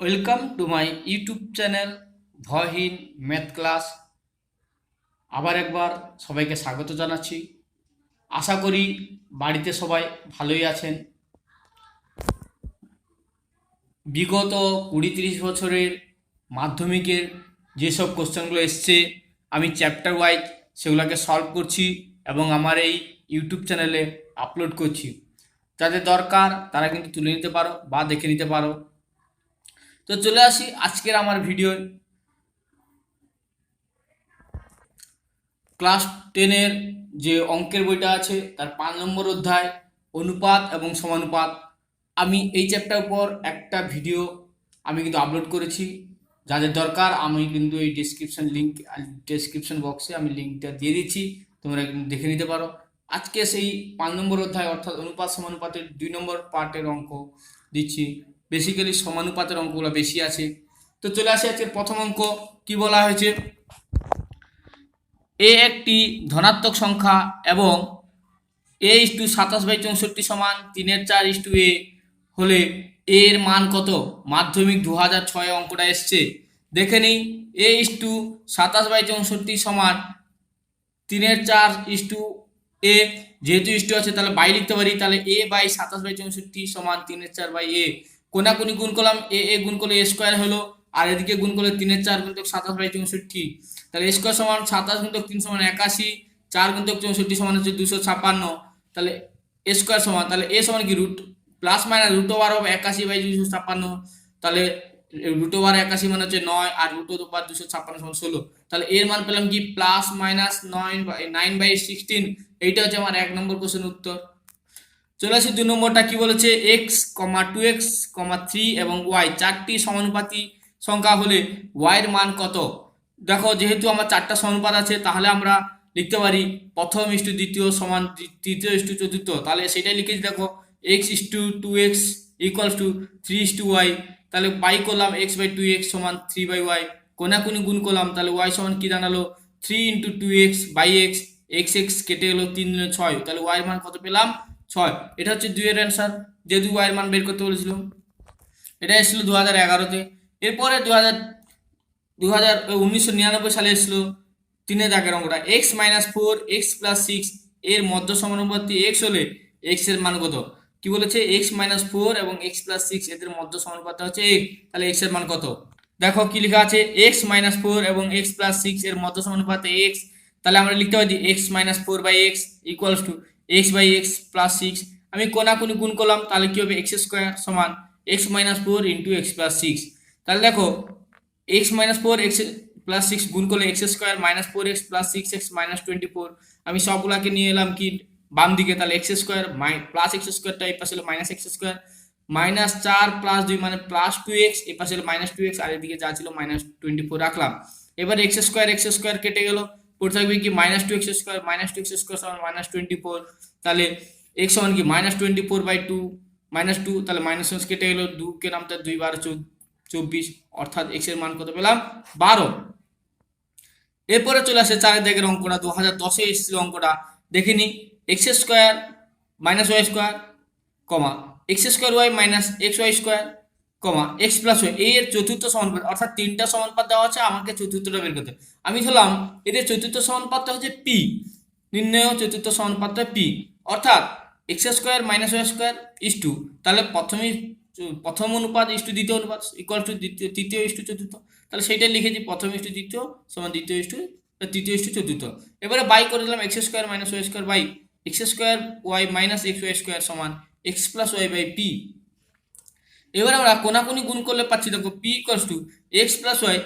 Welcome to my YouTube channel ভয়হীন math class আবার একবার সবাইকে স্বাগত জানাচ্ছি। আশা করি বাড়িতে সবাই ভালোই আছেন। বিগত কুড়ি তিরিশ বছরের মাধ্যমিকের যেসব কোশ্চেনগুলো এসছে, আমি চ্যাপ্টার ওয়াইজ সেগুলোকে সলভ করছি এবং আমার এই ইউটিউব চ্যানেলে আপলোড করছি। যাদের দরকার তারা কিন্তু তুলে নিতে পারো বা দেখে নিতে পারো। তো চলে আসি আজকের আমার ভিডিও ক্লাস টেনের যে অঙ্কের বইটা আছে, তার পাঁচ নম্বর অধ্যায়, অনুপাত এবং সমানুপাত। আমি এই চ্যাপ্টার উপর একটা ভিডিও আমি কিন্তু আপলোড করেছি। যাদের দরকার, আমি কিন্তু এই ডিসক্রিপশন লিঙ্ক ডিসক্রিপশন বক্সে আমি লিঙ্কটা দিয়ে দিচ্ছি। তোমরা কিন্তু দেখে নিতে পারো। আজকে সেই পাঁচ নম্বর অধ্যায়, অর্থাৎ অনুপাত, সমানুপাতের দুই নম্বর পার্টের অঙ্ক দিচ্ছি। বেসিক্যালি সমানুপাতের অঙ্কগুলো বেশি আছে। তো চলে আসে আজকের প্রথম অঙ্ক, কি বলা হয়েছে? এ একটি ধনাত্মক সংখ্যা এবং এ ইস টু সাতাশ বাই চৌষট্টি সমান তিনের চার ইস টু এ হলে এর মান কত? মাধ্যমিক দু হাজার ছয় অঙ্কটা এসছে। দেখে নিই এ ইস টু সাতাশ বাই চৌষট্টি সমান তিনের চার ইস টু এ যেহেতু ইস টু আছে, তাহলে বাই লিখতে পারি, তাহলে এ বাই সাতাশ বাই চৌষট্টি সমান তিনের চার বাই এ কোনাকুনি গুণ করলাম এ এ গুণ করলে এ স্কোয়ার হলো, আর এদিকে গুণ করলে তিনের চার গুণিতক সাতাশ বাই চৌষট্টি। তাহলে এ স্কোয়ার সমান সাতাশ গুণিতক তিন সমান একাশি, চার গুণিতক চৌষট্টি সমান হচ্ছে দুশো ছাপ্পান্ন তাহলে এ স্কোয়ার সমান, তাহলে এ সমান কি root plus minus root over of একাশি বাই দুশো ছাপ্পান্ন তাহলে রুট ওভার একাশি মানে হচ্ছে নয়, আর রুট ওভার দুশো ছাপ্পান্ন সমান ষোলো। তাহলে এর মান পেলাম কি? প্লাস মাইনাস নয় বাই নাইন বাই সিক্সটিন এইটা হচ্ছে আমার এক নম্বর কোশ্চেন উত্তর। আসি দুই নম্বরটা, কি বলেছে? X comma two x comma three এবং ওয়াই চারটি সমানুপাতি সংখ্যা হলে ওয়াইয়ের মান কত? দেখো, যেহেতু আমার চারটা সমানুপাত আছে, তাহলে আমরা লিখতে পারি প্রথম ইস্টু দ্বিতীয় সমান তৃতীয় ইস্টু চতুর্থ। তাহলে সেটাই লিখেছি দেখো x is to x equals to three is to y তাহলে বাই করলাম এক্স বাই টু এক্স সমান থ্রি বাই ওয়াই কোনাকুনি গুণ করলাম, তাহলে ওয়াই সমান কি দাঁড়াল? Three into two x by x x x কেটে গেলো তিন ছয়। তাহলে ওয়াইয়ের মান কত পেলাম? ছয়। এটা হচ্ছে দুইয়ের অ্যান্সার যেহেতু ওয়াইয়ের মান বের করতে বলেছিল। এটা এসেছিল দু হাজার এগারোতে। এরপরে দু হাজার দু হাজার উনিশশো নিরানব্বই সালে এসেছিল তিনের দাগের অঙ্কটা। X minus four x plus six এর মধ্য সমানুপাতি এক্স হলে এক্সের মান কত? কি বলেছে? এক্স মাইনাস ফোর এবং এক্স প্লাস সিক্স এদের মধ্য সমানুপাত হচ্ছে এক তাহলে এক্সের মান কত? দেখো কি লেখা আছে? এক্স মাইনাস ফোর এবং এক্স প্লাস সিক্স এর মধ্য সমানুপাত এক্স তাহলে আমরা লিখতে পারি x minus four by x equals to x by x plus six আমি কোনাকুনি গুণ করলাম, তাহলে কি হবে এক্স স্কোয়ার সমান x minus four into x plus six তাহলে দেখো x minus four x plus six গুণ করলে x square minus four x plus six x minus twenty four আমি সবগুলাকে নিয়ে এলাম কি, বাম দিকে, তাহলে x square my plus x স্কোয়ারটা এই পাশে মাইনাস এক্স স্কোয়ার মাইনাস চার প্লাস দুই মানে প্লাস টু এক্স এই পাশে মাইনাস টু এক্স আর এদিকে যা ছিল মাইনাস টোয়েন্টি ফোর রাখলাম। এবার এক্স স্কোয়ার এক্স স্কোয়ার কেটে গেল। পড়ে থাকবে কি minus two x square minus two x square সমান মাইনাস টোয়েন্টি ফোর তাহলে এক্স সমান কি minus twenty four by two minus two তাহলে মাইনাস ওয়ান কেটে গেলো দু কে নামতে দুই বারো চব্বিশ, অর্থাৎ এক্সের মান কত পেলাম? বারো। এরপরে চলে আসে চারের দিকের অঙ্কটা দু হাজার দশে এসেছিল অঙ্কটা। দেখিনি x square minus y square comma x square y minus x y square comma x plus y এই এর চতুর্থ সমানুপাত, অর্থাৎ তিনটা সমানুপাত দেওয়া আছে, আমাকে চতুর্থটা বের করতে আমি ধরলাম, এদের চতুর্থ সমানুপাতটা হচ্ছে পি নির্ণয় চতুর্থ সমানুপাতটা পি অর্থাৎ x square minus y square is to তাহলে প্রথমেই প্রথম অনুপাত ইস টু দ্বিতীয় অনুপাত ইকুয়াল টু দ্বিতীয়, তৃতীয় ইস টু চতুর্থ, তাহলে সেইটাই লিখেছি, প্রথম ইস টু দ্বিতীয় সমান দ্বিতীয় ইস টু তৃতীয় ইস টু চতুর্থ। এবারে বাই করে দিলাম x square minus y square by x square y minus x y square সমান x plus y by p এবার আমরা কোনাকুনি গুণ করলে পাচ্ছি দেখো p equals to x plus y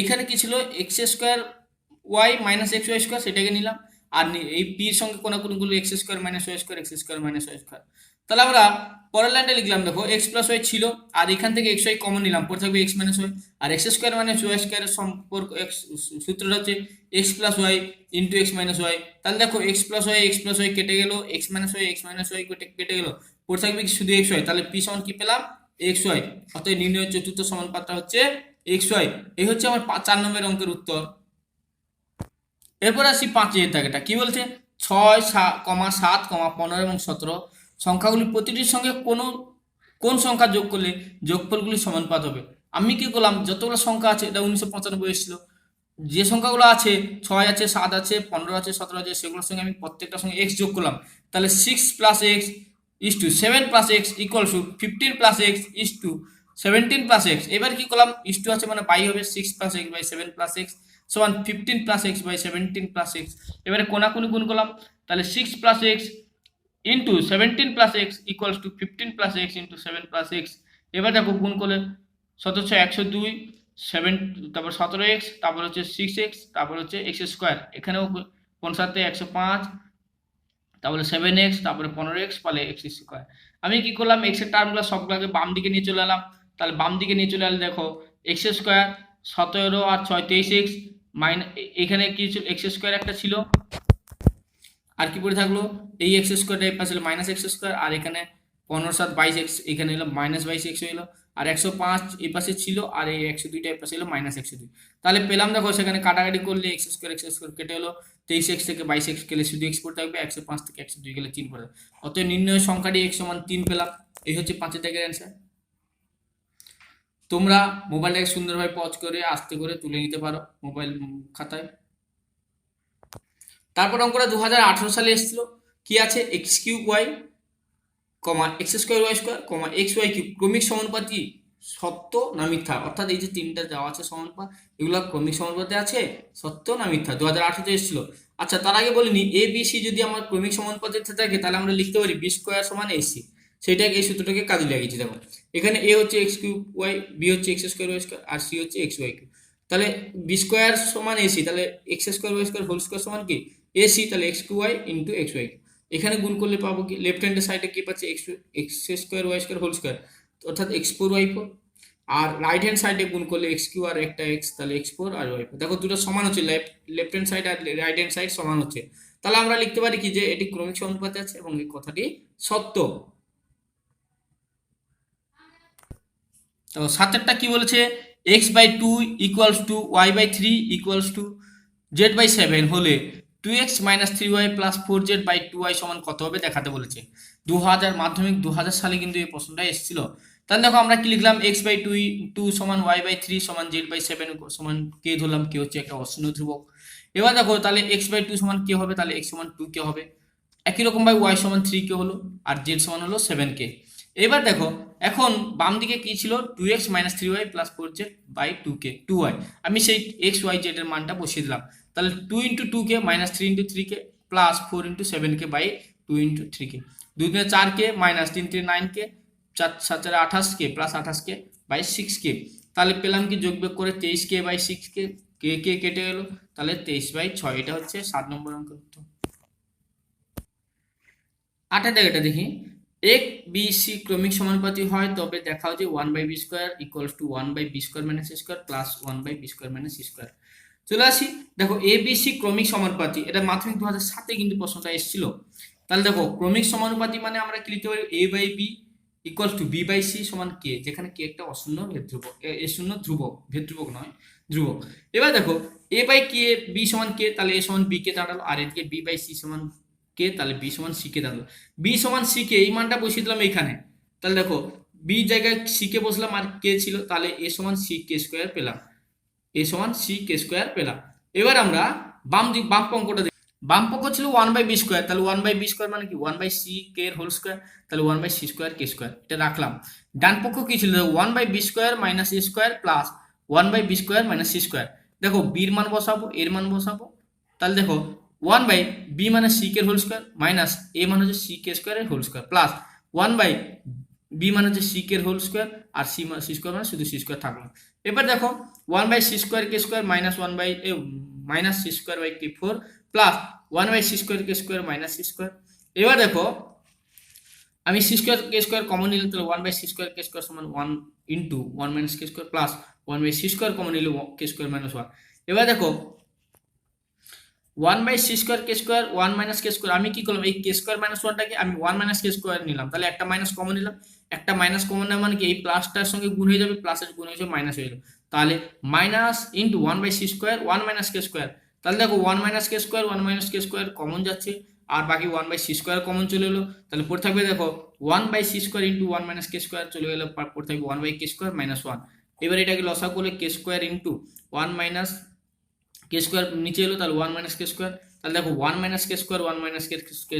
এখানে কি ছিল? X square y minus x y square সেটাকে নিলাম। আর এই পির সঙ্গে কোনাকুনি গুলো x square minus y square x square minus y square তাহলে আমরা পরের লাইনটা লিখলাম, দেখো এক্স প্লাস ওয়াই ছিল, আর এখান থেকে এক্স ওয়াই কমন নিলাম, পরে থাকবে এক্স মাইনাস ওয়াই আর এক্স স্কোয়ার মাইনাস ওয়াই স্কোয়ারের সম্পর্ক এক্স সূত্রটা হচ্ছে x plus y into x minus y তাহলে দেখো x plus y x plus y কেটে গেলো x minus y x minus y কেটে গেলো, পরে থাকবে শুধু এক্স ওয়াই তাহলে পি সমান কি পেলাম? এক্স ওয়াই অর্থাৎ নির্ণয় চতুর্থ সমানুপাতটা হচ্ছে এক্স ওয়াই এই হচ্ছে আমার চার নম্বরের অঙ্কের উত্তর। এরপর আসি পাঁচের দাগেটা কি বলছে? ছয় সা- কমা সাত, কমা পনেরো এবং সতেরো। সংখ্যাগুলি প্রতিটির সঙ্গে কোনো কোন সংখ্যা যোগ করলে যোগফলগুলি সমানুপাত হবে? আমি কি করলাম? যতগুলো সংখ্যা আছে, এটা উনিশশো পঁচানব্বই এসেছিল। যে সংখ্যাগুলো আছে, ছয় আছে, সাত আছে, পনেরো আছে, সতেরো আছে, সেগুলোর সঙ্গে আমি প্রত্যেকটার সঙ্গে এক্স যোগ করলাম। তাহলে six plus x is to seven plus x equal to fifteen plus x is to seventeen plus x এবার কি করলাম? ইস টু আছে মানে বাই হবে six plus x by seven plus x সমান fifteen plus x by seventeen plus x এবারে কোনাকুনি গুণ করলাম। তাহলে six plus x into seventeen plus x equals to fifteen plus x into seven plus x এবার দেখো গুণ করলে সতেরোশো একশো দুই সেভেন তারপর সতেরো এক্স তারপর হচ্ছে সিক্স এক্স তারপর হচ্ছে এক্স স্কোয়ার এখানেও কোন একশো পাঁচ তারপরে সেভেন এক্স তারপরে পনেরো এক্স পালে এক্স স্কোয়ার আমি কি করলাম? এক্সের টার্মগুলো সবগুলোকে বাম দিকে নিয়ে চলে এলাম। তাহলে বাম দিকে নিয়ে চলে এলে দেখো এক্স স্কোয়ার সতেরো আর ছয় তেইশ এক্স মাইন এখানে কি ছিল? এক্স স্কোয়ার একটা ছিল। আর কি পড়ে থাকল? এই এক্স স্কোয়ারটা এই পাশে মাইনাস এক্স স্কোয়ার আর এখানে পনেরো সাত বাইশ এক্স এখানে এলো মাইনাস বাইশ এক্স এলো। আর একশো পাঁচ এই পাশে ছিল, আর এই একশো দুইটা এই পাশে এলো মাইনাস একশো দুই। তাহলে পেলাম দেখো, সেখানে কাটাকাটি করলে এক্স স্কোয়ার এক্স স্কোয়ার কেটে হলো তেইশ এক্স থেকে বাইশ এক্স গেলে শুধু এক্স পড়ে থাকবে, একশো পাঁচ থেকে একশো দুই গেলে তিন পড়ে অতএব নির্ণয় সংখ্যাটি এক্স সমান তিন পেলাম। এই হচ্ছে পাঁচের দাগের অ্যান্সার তোমরা মোবাইলটাকে সুন্দরভাবে পজ করে, আস্তে করে তুলে নিতে পারো মোবাইল খাতায়। তারপর অঙ্কটা দু হাজার আঠারো সালে এসেছিল। কি আছে? X cube y comma x square y square comma x y cube ক্রমিক সমানুপাতি সত্য না মিথ্যা? অর্থাৎ এই যে তিনটা দেওয়া আছে সমানুপাত এগুলো ক্রমিক সমানুপাতে আছে? সত্য না মিথ্যা? দু হাজার আঠারোতে এসেছিল। আচ্ছা তার আগে বলিনি এ বি সি যদি আমার ক্রমিক সমানুপাতে থাকে, তাহলে আমরা লিখতে পারি বি স্কোয়ার সমান এসি সেইটাকে, এই সূত্রটাকে কাজে লাগিয়েছি, দেখো। এখানে এ হচ্ছে এক্স কিউব ওয়াই বি হচ্ছে এক্স স্কোয়ার ওয়াই স্কোয়ার আর সি হচ্ছে এক্স ওয়াই কিউব তাহলে বি স্কোয়ার সমান এসি তাহলে X square Y square whole square সমান কি? এসি তাহলে X cube Y into X Y এখানে গুণ করলে পাবো কি? লেফট হ্যান্ডের সাইডে কি পাচ্ছি? X x square y square whole square অর্থাৎ এক্স ফোর ওয়াই ফোর আর রাইট হ্যান্ড সাইডে গুণ করলে এক্স কিউ আর একটা এক্স তাহলে এক্স ফোর আর ওয়াই ফোর দেখো, দুটো সমান হচ্ছে লেফট লেফট হ্যান্ড সাইড আর রাইট হ্যান্ড সাইড সমান হচ্ছে। তাহলে আমরা লিখতে পারি কি যে এটি ক্রমিক সমানুপাতে আছে এবং এই কথাটি সত্য। তো সাতেরটা কি বলেছে? X by two equals to y by three equals to z by seven হলে two x minus three y plus four z by two y সমান কত হবে দেখাতে বলেছে। দু হাজার মাধ্যমিক দু হাজার সালে কিন্তু এই প্রশ্নটা এসেছিল। তাহলে দেখো আমরা কি লিখলাম? এক্স বাই টু টু সমান ওয়াই বাই থ্রি সমান জেড বাই সেভেন সমান কে ধরলাম। কে হচ্ছে একটা অশূন্য ধ্রুবক। এবার দেখো তাহলে এক্স বাই টু সমান কে হবে, তাহলে এক্স সমান টু কে হবে। একই রকম ভাই ওয়াই সমান থ্রি কে হলো, আর জেড সমান হলো সেভেন কে। এবার দেখো, এখন বাম দিকে কি ছিল? Two x minus three y plus four z by two k two y আমি সেই এক্স ওয়াই জেড এর মানটা বসিয়ে দিলাম। তাহলে two into two k minus three into three k plus four into seven k by two into three k. দুই তিনে চার কে মাইনাস তিন তিন নাইন কে, চার, সাত চারে আঠাশ কে প্লাস আঠাশ কে বাই সিক্স কে। তাহলে পেলাম কি যোগ বিয়োগ করে তেইশ কে বাই সিক্স কে কে কে কেটে গেলো? তাহলে তেইশ বাই ছয়, এটা হচ্ছে সাত নম্বর অঙ্কের উত্তর। আটের জায়গাটা দেখি। এক বি সি ক্রমিক সমানুপাতি হয়, তবে দেখাও যে one by b square equals to one by b square minus square plus one by b square minus square চলে আসি। দেখো এ বি সি ক্রমিক সমানুপাতি। এটা মাধ্যমিক দু হাজার সাতে কিন্তু প্রশ্নটা এসেছিল। তাহলে দেখো, ক্রমিক সমানুপাতি মানে আমরা কি লিখতে পারি? A by b equal to b by c সমান কে যেখানে কে একটা অশূন্য ধ্রুবক এ শূন্য ধ্রুবক ভেদ ধ্রুবক নয়, ধ্রুবক। এবার দেখো এ বাই কে বি সমান কে তাহলে এ সমান বি কে দাঁড়াল, আর এদিকে বি বাই সি সমান কে তাহলে বি সমান সি কে দাঁড়াল। বি সমান সি কে এই মানটা বসিয়ে দিলাম এইখানে তাহলে দেখো বি জায়গায় সি কে বসলাম, আর কে ছিল, তাহলে এ সমান সি কে স্কোয়ার পেলাম। এ সমান সি কে স্কোয়ার পেলাম। এবার আমরা বাম দিক, বাম অঙ্কটা বাম পক্ষ ছিল ওয়ান বাই বি স্কোয়ার তাহলে ওয়ান বাই বি স্কোয়ার মানে কি? ওয়ান বাই সি কে এর হোল স্কোয়ার তাহলে one by c square k square এটা রাখলাম। ডান পক্ষ কি ছিল? One by b square minus a square plus one by b square minus c square দেখো বির মান বসাবো এর মান বসাবো। তাহলে দেখো ওয়ান বাই বি মানে c k whole square minus a মানে হচ্ছে সি কে স্কোয়ারের whole square plus one by b মানে হচ্ছে সি কে হোল স্কোয়ার আর সি সি স্কোয়ার মানে শুধু সি স্কোয়ার থাকল। এবার দেখো one by c square k square minus one by minus c square by k four plus one by c square k square minus c square এবার দেখো, আমি c square k square common নিলে তাহলে one by c square k square সমান one into one minus k square plus one by c square common নিলে k square minus one এবার দেখো one by c square k square one minus k square আমি কি করলাম? এই কে square minus ওয়ানটাকে আমি one minus কে square নিলাম। তাহলে একটা মাইনাস কমন নিলাম। একটা মাইনাস কমন নেওয়া মানে কি? এই প্লাসটার সঙ্গে গুণ হয়ে যাবে প্লাসের গুণ হয়ে যাবে মাইনাস হয়ে যাবে। তাহলে minus into one by c square one minus k square তাহলে দেখো one minus k square one minus k square common যাচ্ছে। আর বাকি one by c square common চলে এলো। তাহলে পড়ে থাকবে দেখো one by c square into one minus k square চলে গেলো পড়ে থাকবে one by k square minus one এবার এটাকে লসা করলে k square into one minus k square নিচে এলো, তাহলে ওয়ান মাইনাস কে স্কোয়ার তাহলে দেখো one minus k square one minus k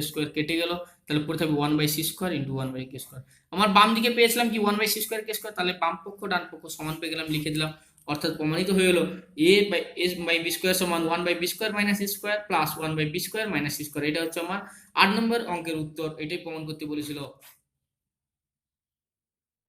square কেটে গেল, তাহলে পরে থাকবে one by c square into one by k square আমার বাম দিকে পেয়েছিলাম কি one by c square k square তাহলে বাম পক্ষ, ডান পক্ষ সমান পেয়ে গেলাম, লিখে দিলাম, অর্থাৎ প্রমাণিত হয়ে গেলো a by s by b square সমান one by b square minus square plus one by b square minus square এটা হচ্ছে আমার আট নম্বর অঙ্কের উত্তর, এটাই প্রমাণ করতে বলেছিল